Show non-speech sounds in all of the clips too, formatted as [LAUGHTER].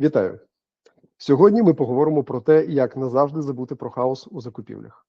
Вітаю! Сьогодні ми поговоримо про те, як назавжди забути про хаос у закупівлях.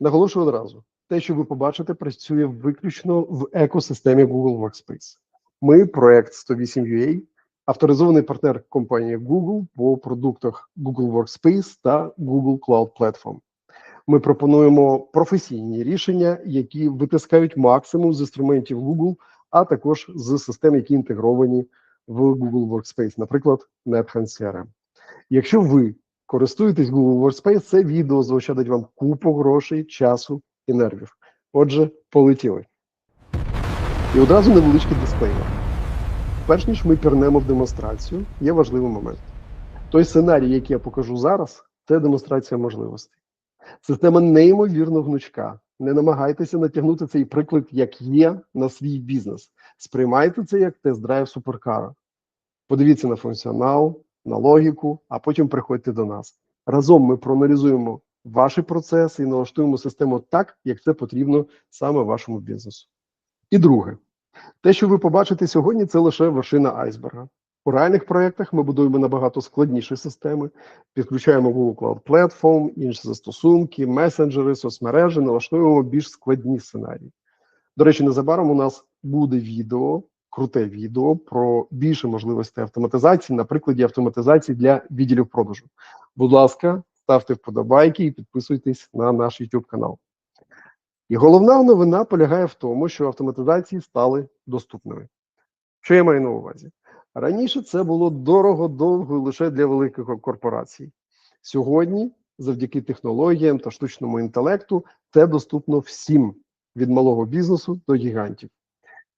Наголошую одразу: те, що ви побачите, працює виключно в екосистемі Google Workspace. Ми проект 108UA, авторизований партнер компанії Google по продуктах Google Workspace та Google Cloud Platform. Ми пропонуємо професійні рішення, які витискають максимум з інструментів Google, а також з систем, які інтегровані в Google Workspace, наприклад, NetHand CRM. Якщо ви користуєтесь Google Workspace, це відео заощадить вам купу грошей, часу і нервів. Отже, полетіли. І одразу невеличкий дисклеймер. Перш ніж ми пірнемо в демонстрацію, є важливий момент. Той сценарій, який я покажу зараз, це демонстрація можливостей. Система неймовірно гнучка. Не намагайтеся натягнути цей приклад, як є, на свій бізнес. Сприймайте це як тест-драйв суперкара. Подивіться на функціонал, на логіку, а потім приходьте до нас. Разом ми проаналізуємо ваші процеси і налаштуємо систему так, як це потрібно саме вашому бізнесу. І друге, те, що ви побачите сьогодні, це лише вершина айсберга. У реальних проєктах ми будуємо набагато складніші системи, підключаємо Google Cloud Platform, інші застосунки, месенджери, соцмережі, налаштуємо більш складні сценарії. До речі, незабаром у нас буде відео, круте відео про більше можливостей автоматизації, на прикладі автоматизації для відділів продажу. Будь ласка, ставте вподобайки і підписуйтесь на наш YouTube канал. І головна новина полягає в тому, що автоматизації стали доступними. Що я маю на увазі? Раніше це було дорого, довго і лише для великих корпорацій. Сьогодні, завдяки технологіям та штучному інтелекту, це доступно всім від малого бізнесу до гігантів.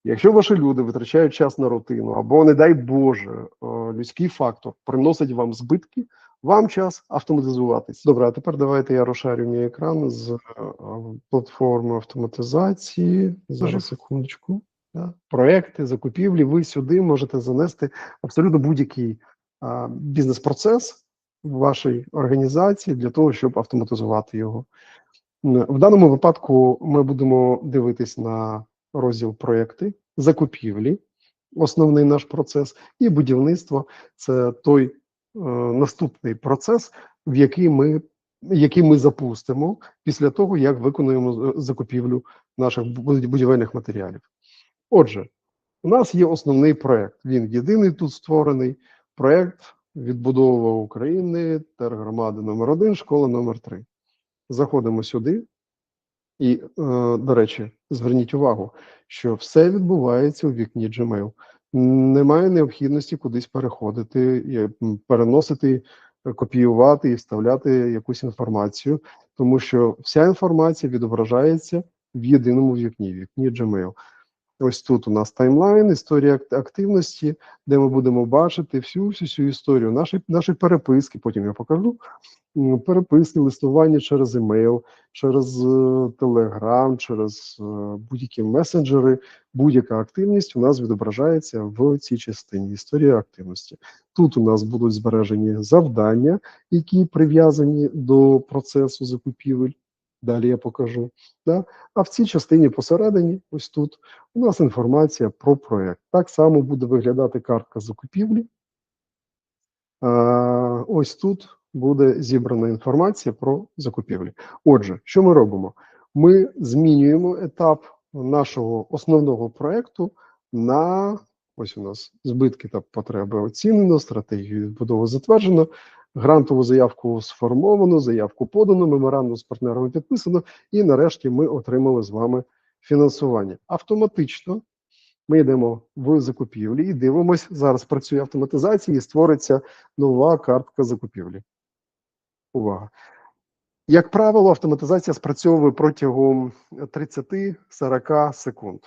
Якщо ваші люди витрачають час на рутину, або, не дай Боже, людський фактор приносить вам збитки, вам час автоматизуватись. Добре, а тепер давайте я розшарю мій екран з платформи автоматизації. Зараз секундочку. Проекти, закупівлі, ви сюди можете занести абсолютно будь-який бізнес-процес в вашій організації для того, щоб автоматизувати його. В даному випадку ми будемо дивитись на розділ проекти, закупівлі, основний наш процес, і будівництво це той е, наступний процес, в який ми який ми запустимо після того, як виконуємо закупівлю наших будівельних матеріалів. Отже, у нас є основний проект. Він єдиний тут створений проект відбудова України, тергромади номер 1 школа номер 3 Заходимо сюди. І, е, до речі, зверніть увагу, що все відбувається у вікні Gmail. Немає необхідності кудись переходити, переносити, копіювати і вставляти якусь інформацію, тому що вся інформація відображається в єдиному вікні, вікні Gmail. Ось тут у нас таймлайн, історія активності, де ми будемо бачити всю всю, всю історію нашої нашої переписки. Потім я покажу переписки, листування через емейл, через телеграм, через е, будь-які месенджери. Будь-яка активність у нас відображається в цій частині історія активності. Тут у нас будуть збережені завдання, які прив'язані до процесу закупівель. Далі я покажу. Да? А в цій частині посередині, ось тут, у нас інформація про проєкт. Так само буде виглядати картка закупівлі. А, Ось тут буде зібрана інформація про закупівлі. Отже, що ми робимо? Ми змінюємо етап нашого основного проєкту на ось у нас збитки та потреби оцінено, стратегію відбудови затверджено. Грантову заявку сформовано, заявку подано, меморандум з партнерами підписано, і нарешті ми отримали з вами фінансування. Автоматично ми йдемо в закупівлі і дивимося, зараз працює автоматизація і створиться нова картка закупівлі. Увага! Як правило, автоматизація спрацьовує протягом 30-40 секунд.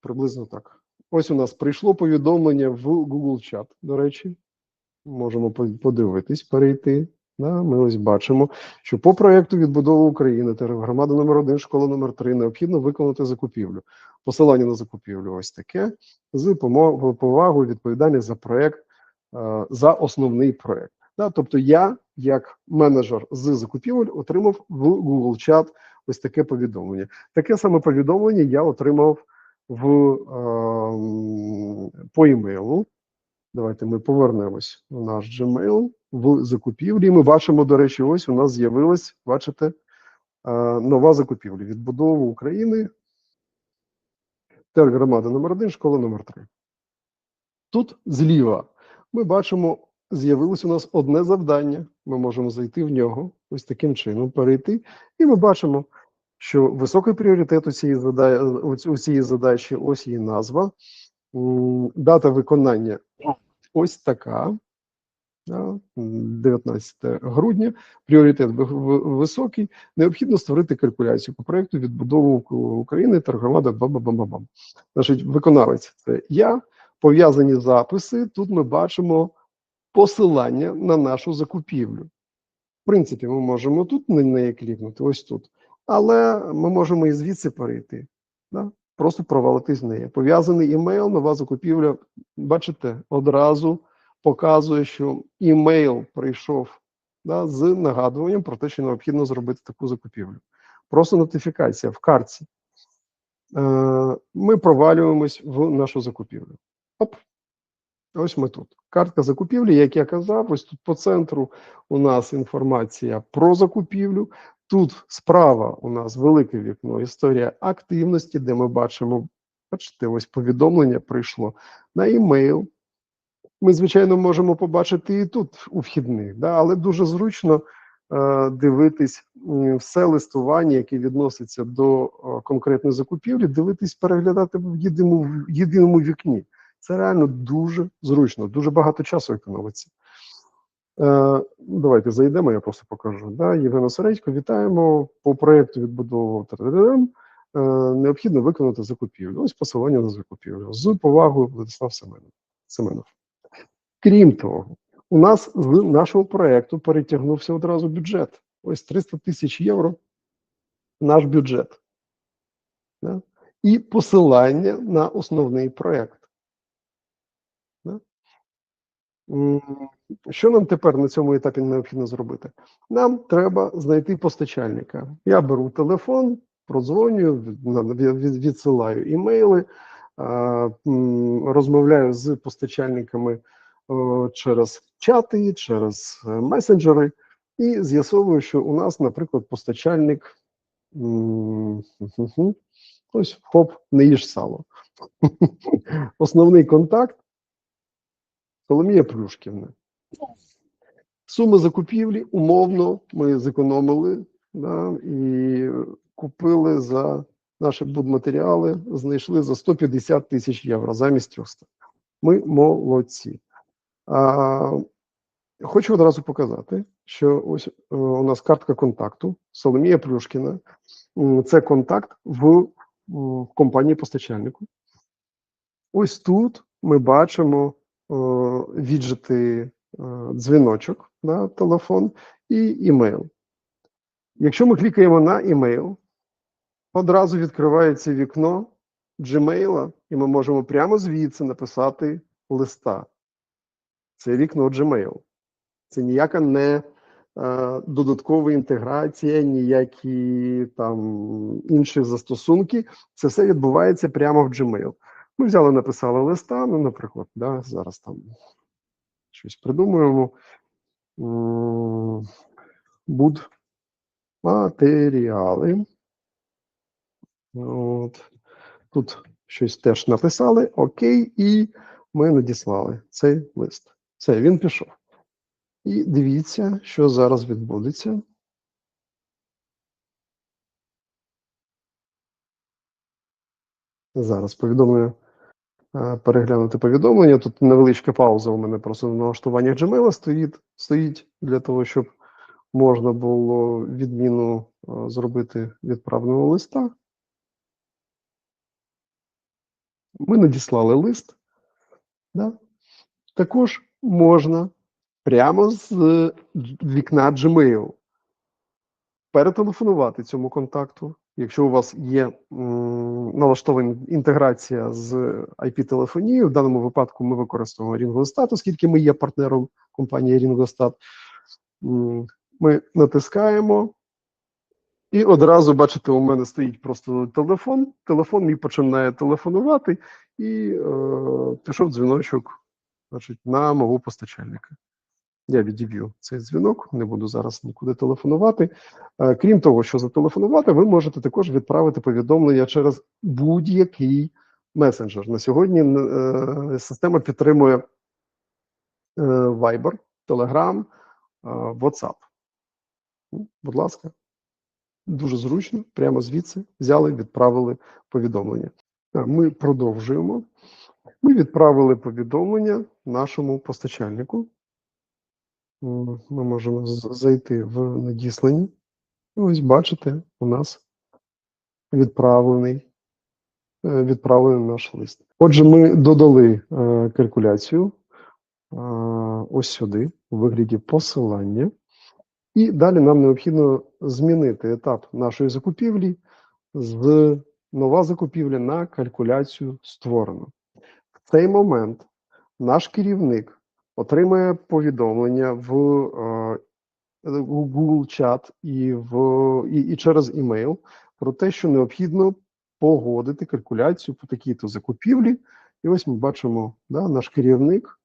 Приблизно так. Ось у нас прийшло повідомлення в Google Chat, до речі можемо подивитись, перейти. Да, Ми ось бачимо, що по проєкту відбудови України громада номер 1 школа номер 3 необхідно виконати закупівлю. Посилання на закупівлю ось таке з повагою відповідальність за проєкт, е, за основний проєкт. Да, тобто я, як менеджер з закупівель, отримав в Google чат ось таке повідомлення. Таке саме повідомлення я отримав в е, по імейлу Давайте ми повернемось в наш Gmail в закупівлі. Ми бачимо, до речі, ось у нас з'явилась, бачите, е, нова закупівля. Відбудова України. Тергромада номер 1 школа номер 3 Тут зліва ми бачимо, з'явилось у нас одне завдання. Ми можемо зайти в нього, ось таким чином перейти, і ми бачимо, що високий пріоритет у цієї задачі, ось її назва. Дата виконання ось така. 19 грудня. Пріоритет ви- ви- високий. Необхідно створити калькуляцію по проекту відбудови Ук- України та громада бам-бам-бам-бам. Значить, виконавець це я. Пов'язані записи. Тут ми бачимо посилання на нашу закупівлю. В принципі, ми можемо тут на неї клікнути, ось тут. Але ми можемо і звідси перейти. Да? Просто провалитись в неї. Пов'язаний імейл, нова закупівля. Бачите, одразу показує, що імейл прийшов да, з нагадуванням про те, що необхідно зробити таку закупівлю. Просто нотифікація в картці. Е, ми провалюємось в нашу закупівлю. Оп. Ось ми тут. Картка закупівлі, як я казав, ось тут по центру у нас інформація про закупівлю. Тут справа у нас велике вікно, історія активності, де ми бачимо, бачите, ось повідомлення прийшло на імейл. Ми, звичайно, можемо побачити і тут у вхідних, да, але дуже зручно е, дивитись все листування, яке відноситься до е, конкретної закупівлі, дивитись, переглядати в єдиному, в єдиному вікні. Це реально дуже зручно, дуже багато часу економиться. Е, давайте зайдемо, я просто покажу. Да? Євгена Середько, вітаємо. По проєкту та-та-та-там, е, необхідно виконати закупівлю. Ось посилання на закупівлю. З повагою Владислав Семенов. Семенов. Крім того, у нас з нашого проєкту перетягнувся одразу бюджет. Ось 300 тисяч євро наш бюджет. Да? І посилання на основний проєкт. Да? М, Що нам тепер на цьому етапі необхідно зробити? Нам треба знайти постачальника. Я беру телефон, продзвонюю, відсилаю імейли, розмовляю з постачальниками через чати, через е, месенджери, і з'ясовую, що у нас, наприклад, постачальник. [LAUGHS] Ось хоп, не їж сало. [LAUGHS] Основний контакт Соломія Плюшківна. Суми закупівлі умовно ми зекономили да, і купили за наші будматеріали, знайшли за 150 тисяч євро замість 300. Ми молодці. А, хочу одразу показати, що ось е, у нас картка контакту Соломія Плюшкіна. Це контакт в, в компанії постачальнику. Ось тут ми бачимо віджити е, дзвіночок на телефон і імейл. Якщо ми клікаємо на імейл, одразу відкривається вікно Gmail, і ми можемо прямо звідси написати листа. Це вікно Gmail. Це ніяка не е, додаткова інтеграція, ніякі там інші застосунки. Це все відбувається прямо в Gmail. Ми взяли, написали листа, ну, наприклад, да, зараз там щось придумуємо. Буд матеріали. От. Тут щось теж написали, окей, і ми надіслали цей лист. Все, він пішов. І дивіться, що зараз відбудеться. Зараз повідомлення. Е, Переглянути повідомлення. Тут невеличка пауза у мене просто в налаштуваннях Gmail стоїть, стоїть для того, щоб можна було відміну е, зробити відправного листа. Ми надіслали лист. Да? Також можна прямо з вікна Gmail перетелефонувати цьому контакту. Якщо у вас є налаштована інтеграція з IP-телефонією, в даному випадку ми використовуємо RingoStat, оскільки ми є партнером компанії RingoStat. Ми натискаємо, і одразу, бачите, у мене стоїть просто телефон. Телефон мій починає телефонувати, і е, пішов дзвіночок значить, на мого постачальника. Я відіб'ю цей дзвінок, не буду зараз нікуди телефонувати. Е, Крім того, що зателефонувати, ви можете також відправити повідомлення через будь-який месенджер. На сьогодні е, система підтримує е, Viber, Telegram, WhatsApp. Ну, Будь ласка, дуже зручно, прямо звідси взяли, відправили повідомлення. Ми продовжуємо. Ми відправили повідомлення нашому постачальнику. Ми можемо зайти в надіслані. І Ось бачите, у нас відправлений, е, відправлений наш лист. Отже, ми додали е, калькуляцію е, ось сюди, у вигляді посилання. І далі нам необхідно змінити етап нашої закупівлі з нова закупівля на калькуляцію створено. В цей момент наш керівник отримає повідомлення в е, Google чат і, в, і, і через імейл про те, що необхідно погодити калькуляцію по такій-то закупівлі. І ось ми бачимо, да, наш керівник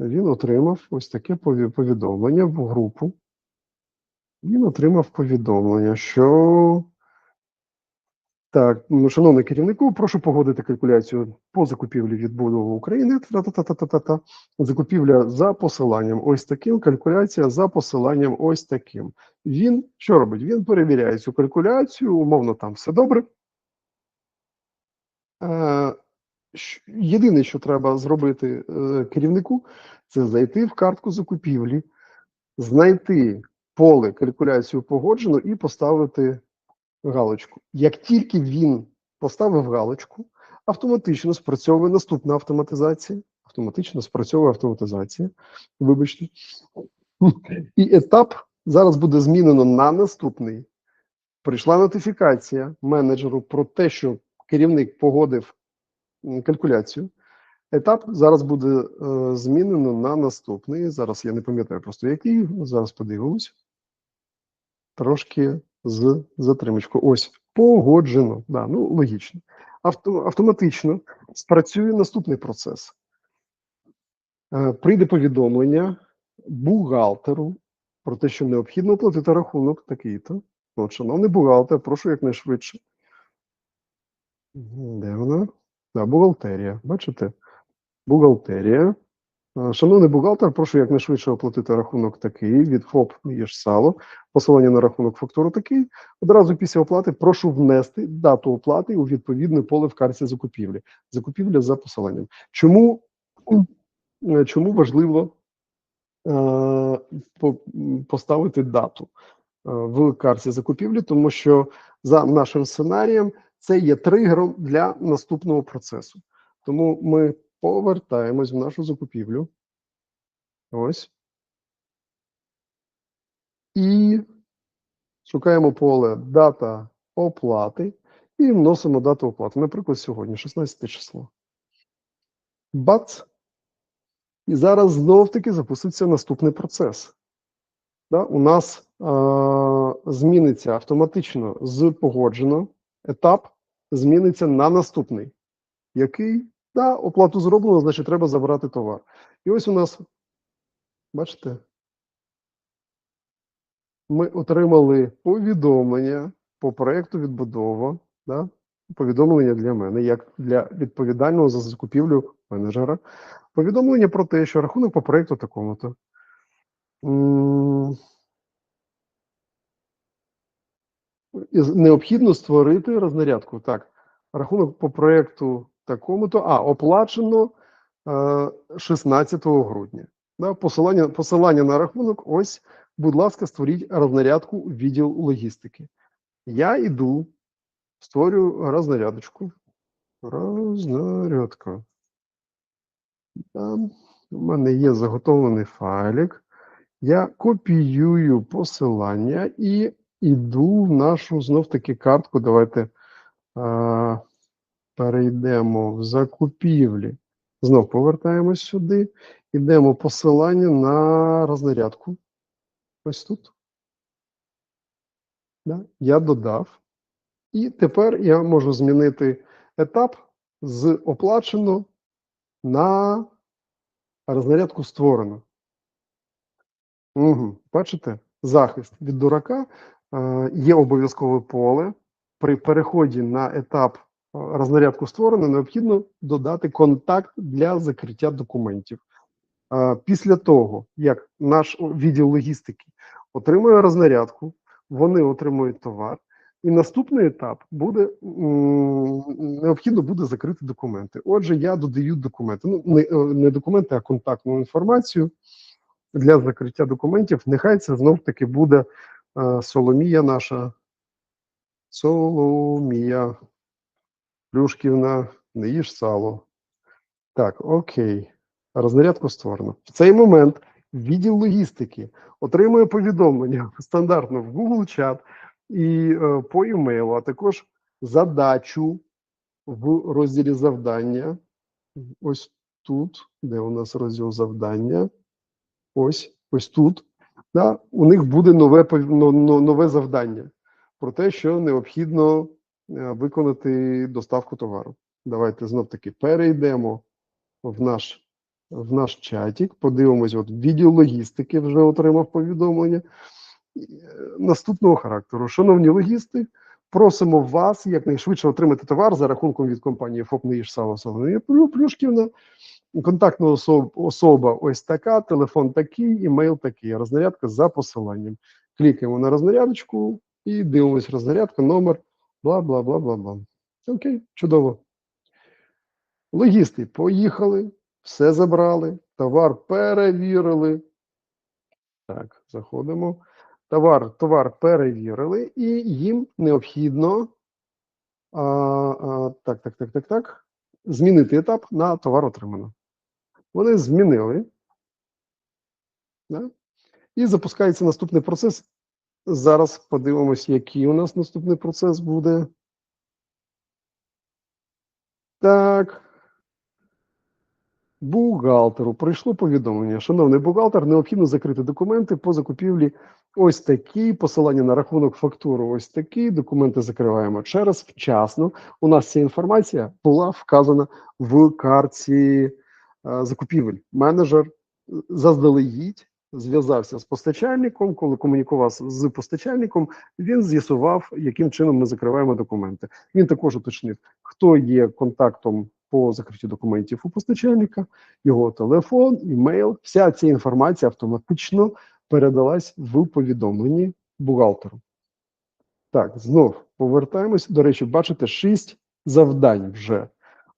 він отримав ось таке повідомлення в групу. Він отримав повідомлення, що так, ну, шановний керівнику, прошу погодити калькуляцію по закупівлі відбудови України. Та-та-та-та-та-та. Закупівля за посиланням ось таким, калькуляція за посиланням ось таким. Він що робить? Він перевіряє цю калькуляцію, умовно, там все добре. Е, Єдине, що треба зробити е, керівнику, це зайти в картку закупівлі, знайти поле калькуляцію погоджено і поставити галочку. Як тільки він поставив галочку, автоматично спрацьовує наступна автоматизація. Автоматично спрацьовує автоматизація. Вибачте. І етап зараз буде змінено на наступний. Прийшла нотифікація менеджеру про те, що керівник погодив калькуляцію. Етап зараз буде е, змінено на наступний. Зараз я не пам'ятаю просто який. Зараз подивимось. Трошки з затримочкою. Ось погоджено. Да, ну логічно. Авто, автоматично спрацює наступний процес. Е, прийде повідомлення бухгалтеру про те, що необхідно оплатити рахунок такий-то. От, шановний бухгалтер, прошу якнайшвидше. Де вона? Да, бухгалтерія. Бачите? Бухгалтерія. Е, Шановний бухгалтер, прошу якнайшвидше оплатити рахунок такий від ФОП «Їж сало». Посилання на рахунок фактуру такий. Одразу після оплати прошу внести дату оплати у відповідне поле в карті закупівлі. Закупівля за посиланням. Чому, е, чому важливо е, по- поставити дату е, в карті закупівлі? Тому що за нашим сценарієм це є тригером для наступного процесу. Тому ми повертаємось в нашу закупівлю. Ось. І шукаємо поле дата оплати і вносимо дату оплати. Наприклад, сьогодні, 16 число. Бац! І зараз знов-таки запуститься наступний процес. Да? У нас е- зміниться автоматично з погоджено етап, зміниться на наступний. Який? Да, оплату зроблено, значить, треба забрати товар. І ось у нас, бачите, ми отримали повідомлення по проєкту відбудова, да? повідомлення для мене, як для відповідального за закупівлю менеджера. Повідомлення про те, що рахунок по проєкту такому-то. Необхідно створити рознарядку. Так, рахунок по проєкту такому-то, а оплачено е, 16 грудня. Да, посилання, посилання на рахунок. Ось, будь ласка, створіть рознарядку відділ логістики. Я йду, створюю рознарядочку. Рознарядка. Там у мене є заготовлений файлик. Я копіюю посилання і йду в нашу знов-таки картку. Давайте а, перейдемо в закупівлі. Знов повертаємось сюди. Йдемо посилання на рознарядку. Ось тут. Да? Я додав. І тепер я можу змінити етап з оплачено на Рознарядку створено. Угу. Бачите? Захист від дурака е, є обов'язкове поле. При переході на етап рознарядку створено, необхідно додати контакт для закриття документів. Після того, як наш відділ логістики отримує рознарядку, вони отримують товар, і наступний етап буде необхідно буде закрити документи. Отже, я додаю документи. Ну не, е, не документи, а контактну інформацію для закриття документів. Нехай це знов таки буде е, Соломія наша. Соломія Плюшківна, не їж сало. Так, окей. Рознарядку створено. В цей момент відділ логістики отримує повідомлення [LAUGHS] стандартно в Google чат і е, по емейлу, а також задачу в розділі завдання. Ось тут, де у нас розділ завдання. Ось, ось тут. Да, у них буде нове, нове завдання про те, що необхідно виконати доставку товару. Давайте знов таки перейдемо в наш, в наш чатик, подивимось, от відділ логістики вже отримав повідомлення е, наступного характеру. Шановні логісти, просимо вас якнайшвидше отримати товар за рахунком від компанії ФОП «Неїж Сало Соломія Плюшківна. Контактна особ- особа ось така, телефон такий, імейл такий, рознарядка за посиланням. Клікаємо на рознарядочку і дивимось рознарядка, номер, бла, бла, бла, бла, бла. Окей, чудово. Логісти поїхали, все забрали, товар перевірили. Так, заходимо. Товар, товар перевірили, і їм необхідно а, а, так, так, так, так, так, змінити етап на товар отримано. Вони змінили. Да? І запускається наступний процес. Зараз подивимось, який у нас наступний процес буде. Так. Бухгалтеру прийшло повідомлення. Шановний бухгалтер, необхідно закрити документи по закупівлі. Ось такі, посилання на рахунок фактуру. Ось такі. Документи закриваємо через вчасно. У нас ця інформація була вказана в картці е, закупівель. Менеджер е, заздалегідь зв'язався з постачальником. Коли комунікував з постачальником, він з'ясував, яким чином ми закриваємо документи. Він також уточнив, хто є контактом по закриттю документів у постачальника, його телефон, імейл. Вся ця інформація автоматично передалась в повідомленні бухгалтеру. Так, знов повертаємось. До речі, бачите, шість завдань вже: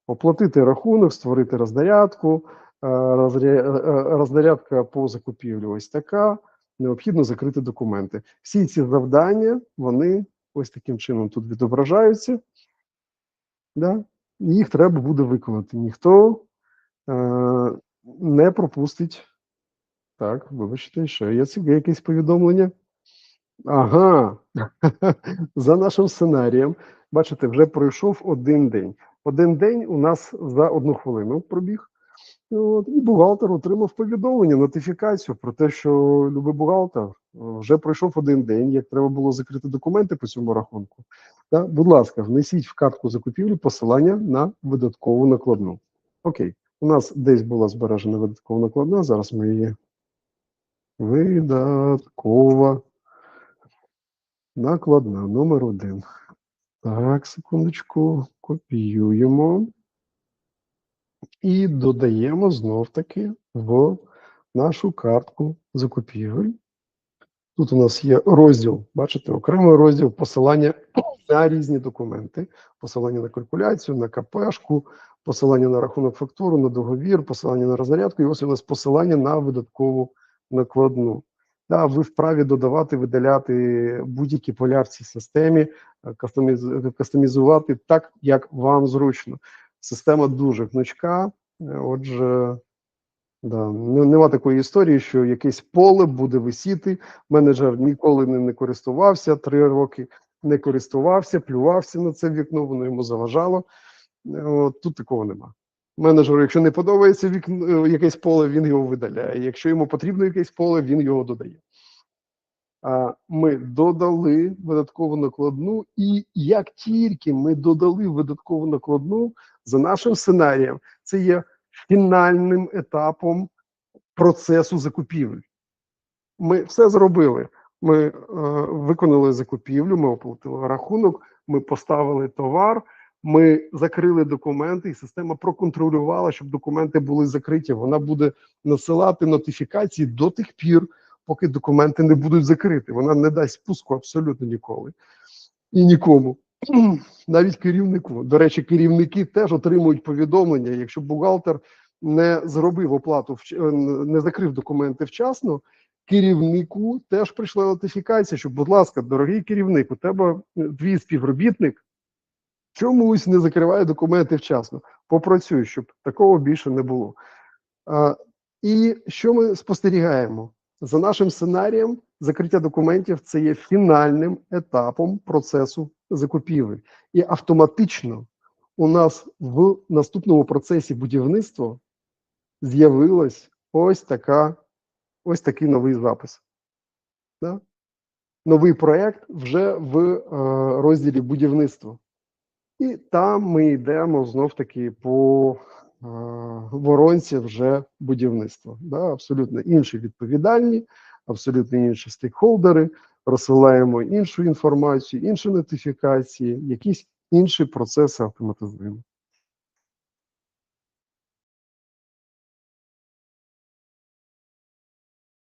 оплатити рахунок, створити рознарядку, рознарядка по закупівлі ось така. Необхідно закрити документи. Всі ці завдання вони ось таким чином тут відображаються. Да? Їх треба буде виконати. Ніхто е, не пропустить. Так, вибачте, ще є якесь повідомлення. Ага, [LAUGHS] за нашим сценарієм, бачите, вже пройшов один день. Один день у нас за одну хвилину пробіг. От, і бухгалтер отримав повідомлення, нотифікацію про те, що любий бухгалтер е, вже пройшов один день, як треба було закрити документи по цьому рахунку. Да? Будь ласка, внесіть в картку закупівлі посилання на видаткову накладну. Окей, у нас десь була збережена видаткова накладна. Зараз ми її видаткова накладна номер один. Так, секундочку, копіюємо і додаємо знов таки в нашу картку закупівель. Тут у нас є розділ, бачите, окремий розділ посилання [CLEARS THROAT] на різні документи, посилання на калькуляцію, на КПшку, посилання на рахунок фактуру, на договір, посилання на розрядку, і ось у нас посилання на видаткову накладну. Да, ви вправі додавати, видаляти будь-які поля в цій системі, е, кастомізувати так, як вам зручно. Система дуже гнучка, е, отже, да, нема такої історії, що якесь поле буде висіти. Менеджер ніколи ним не користувався, три роки не користувався, плювався на це вікно, воно йому заважало. Е, От, тут такого нема. Менеджеру, якщо не подобається вікно, е, якесь поле, він його видаляє. Якщо йому потрібно якесь поле, він його додає. А ми додали видаткову накладну, і як тільки ми додали видаткову накладну, за нашим сценарієм, це є фінальним етапом процесу закупівель. Ми все зробили. Ми е, виконали закупівлю, ми оплатили рахунок, ми поставили товар, ми закрили документи, і система проконтролювала, щоб документи були закриті. Вона буде насилати нотифікації до тих пір, поки документи не будуть закриті. Вона не дасть спуску абсолютно ніколи і нікому. [CLEARS THROAT] Навіть керівнику. До речі, керівники теж отримують повідомлення. Якщо бухгалтер не зробив оплату, е, не закрив документи вчасно, керівнику теж прийшла нотифікація, що, будь ласка, дорогий керівник, у тебе е, твій співробітник чомусь не закриває документи вчасно. Попрацюй, щоб такого більше не було. А, і що ми спостерігаємо? За нашим сценарієм, закриття документів це є фінальним етапом процесу закупівель. І автоматично у нас в наступному процесі будівництва з'явилась ось така, ось такий новий запис. Да? Новий проєкт вже в е, розділі будівництво. І там ми йдемо знов таки по е, воронці вже будівництва. Да? Абсолютно інші відповідальні, абсолютно інші стейкхолдери, розсилаємо іншу інформацію, інші нотифікації, якісь інші процеси автоматизуємо.